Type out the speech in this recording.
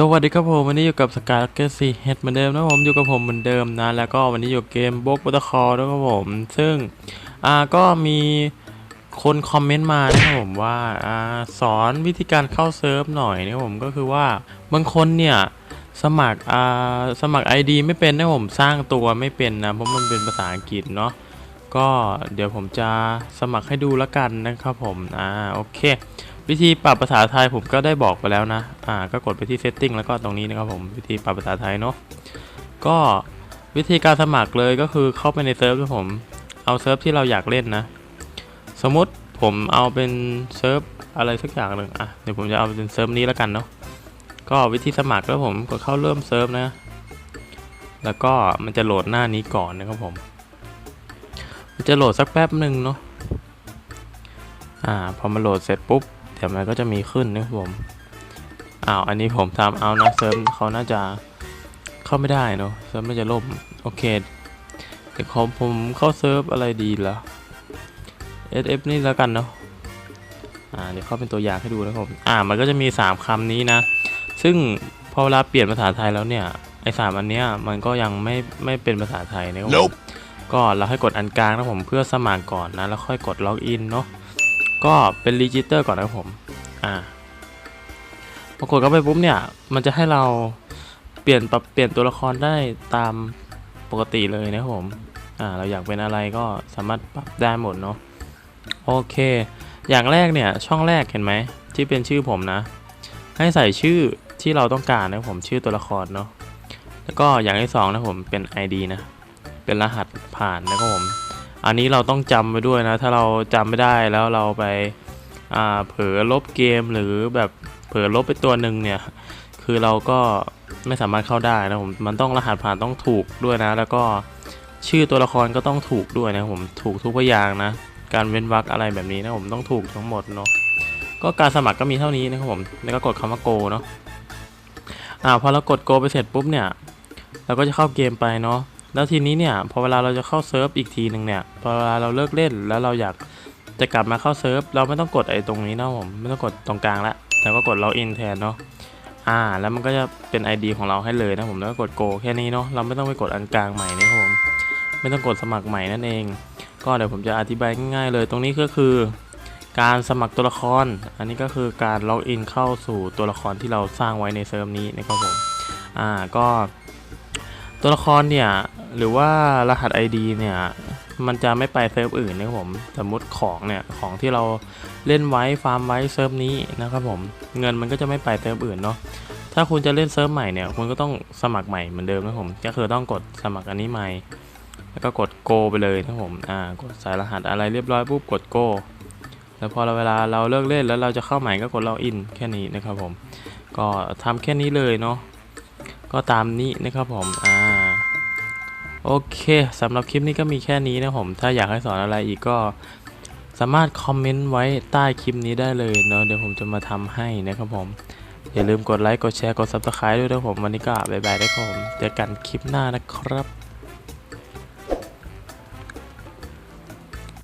สวัสดีครับผมวันนี้อยู่กับสกายล็อกเกอร์ซีเฮดเหมือนเดิมนะผมอยู่กับผมเหมือนเดิมนะแล้วก็วันนี้อยู่เกมบล็อกบัตรคอร์ด้วยครับผม ซึ่งอ่าก็มีคนคอมเมนต์มานะครับผมว่าอ่าสอนวิธีการเข้าเซิร์ฟหน่อยนะครับผมก็คือว่าบางคนเนี่ยสมัครอ่าสมัคร ID ไม่เป็นนะผมสร้างตัวไม่เป็นนะเพราะมันเป็นภาษาอังกฤษเนาะก็เดี๋ยวผมจะสมัครให้ดูแล้วกันนะครับผมอ่าโอเค วิธีปรับภาษาไทยผมก็ได้บอกไปแล้วนะ อ่า ก็กดไปที่ setting แล้วก็ตรงนี้นะครับผม วิธีปรับภาษาไทยเนาะ ก็วิธีการสมัครเลยก็คือเข้าไปในเซิร์ฟที่ผม เอาเซิร์ฟที่เราอยากเล่นนะ สมมติผมเอาเป็นเซิร์ฟอะไรสักอย่างหนึ่งอะ เดี๋ยวผมจะเอาเป็นเซิร์ฟนี้แล้วกันเนาะ ก็วิธีสมัครแล้วผมกดเข้าเริ่มเซิร์ฟนะ แล้วก็มันจะโหลดหน้านี้ก่อนนะครับผม มันจะโหลดสักแป๊บหนึ่งเนาะ อ่า พอมาโหลดเสร็จปุ๊บ เดี๋ยวมันก็จะมีขึ้นนะครับผมอ้าวอันนี้ผมทำเอานะเซิร์ฟเขาน่าจะเข้าไม่ได้เนอะเซิร์ฟไม่จะล่มโอเคเดี๋ยวผมผมเข้าเซิร์ฟอะไรดีล่ะ SF นี่แล้วกันเนาะอ่าเดี๋ยวเข้าเป็นตัวอย่างให้ดูนะครับผมอ่ามันก็จะมี 3คำนี้นะ ซึ่งพอเวลาเปลี่ยนภาษาไทยแล้วเนี่ยไอ้สามอันเนี้ยมันก็ยังไม่ไม่เป็นภาษาไทยนะครับผม Nope ก็เราให้กดอันกลางนะผมเพื่อสมัครก่อนนะแล้วค่อยกดล็อกอินเนาะ ก็เป็นรีจิสเตอร์ก่อนนะครับผม อ่าพอกดเข้าไปปุ๊บเนี่ย มันจะให้เราเปลี่ยนปรับเปลี่ยนตัวละครได้ตามปกติเลยนะครับผม อ่า เราอยากเป็นอะไรก็สามารถปรับได้หมดเนาะ โอเค อย่างแรกเนี่ย ช่องแรกเห็นไหม ที่เป็นชื่อผมนะ ให้ใส่ชื่อที่เราต้องการนะครับผมชื่อตัวละครเนาะ แล้วก็อย่างที่สองนะผมเป็น ID นะ เป็นรหัสผ่านนะครับผม อันนี้เราต้องจำไว้ด้วยนะ ถ้าเราจำไม่ได้แล้วเราไปอ่าเผลอลบเกมหรือแบบเผลอลบไปตัวหนึ่งเนี่ย คือเราก็ไม่สามารถเข้าได้นะผม มันต้องรหัสผ่านต้องถูกด้วยนะ แล้วก็ชื่อตัวละครก็ต้องถูกด้วยนะผมถูกทุกพยางนะ การเว้นวรรคอะไรแบบนี้นะผมต้องถูกทั้งหมดเนาะก็การสมัครก็มีเท่านี้นะครับผมแล้วก็กดคำว่า go เนาะอ่าพอเรากด go ไปเสร็จปุ๊บเนี่ย เราก็จะเข้าเกมไปเนาะ แล้วทีนี้เนี่ยพอเวลาเราจะเข้าเซิร์ฟอีกทีหนึ่งเนี่ยพอเวลาเราเลิกเล่นแล้วเราอยากจะกลับมาเข้าเซิร์ฟเราไม่ต้องกดไอ้ตรงนี้นะผมไม่ต้องกดตรงกลางละแล้วก็กดล็อกอินแทนเนาะอ่า แล้วมันก็จะเป็น ID ของเราให้เลยนะผมแล้วก็กดโกแค่นี้เนาะเราไม่ต้องไปกดอันกลางใหม่นะครับผมไม่ต้องกดสมัครใหม่นั่นเอง ก็เดี๋ยวผมจะอธิบายง่ายๆเลย ตรงนี้ก็คือ การสมัครตัวละคร อันนี้ก็คือการล็อกอินเข้าสู่ตัวละครที่เราสร้างไว้ในเซิร์ฟนี้นะครับผมอ่าก็ตัวละครเนี่ย หรือว่ารหัส ID เนี่ยมันจะไม่ไปเซิร์ฟอื่นนะครับผมสมมติของเนี่ยของที่เราเล่นไว้ฟาร์มไว้เซิร์ฟนี้นะครับผมเงินมันก็จะไม่ไปเซิร์ฟอื่นเนาะถ้าคุณจะเล่นเซิร์ฟใหม่เนี่ยคุณก็ต้องสมัครใหม่เหมือนเดิมนะครับผมก็คือต้องกดสมัครอันนี้ใหม่ แล้วก็กด go ไปเลยนะครับผมอ่ากดใส่รหัสอะไรเรียบร้อยปุ๊บกด go แล้วพอเราเวลาเราเลิกเล่นแล้วเราจะเข้าใหม่ก็กด log in แค่นี้นะครับผมก็ทำแค่นี้เลยเนาะก็ตามนี้นะครับผมอ่า โอเคสำหรับคลิปนี้ก็มีแค่นี้นะผม ถ้าอยากให้สอนอะไรอีกก็สามารถคอมเมนต์ไว้ใต้คลิปนี้ได้เลยเนาะเดี๋ยวผมจะมาทำให้นะครับผม อย่าลืมกดไลค์ กดแชร์ กด subscribe ด้วยนะผม วันนี้ก็บ๊ายบายได้ครับผม เจอกันคลิปหน้านะครับ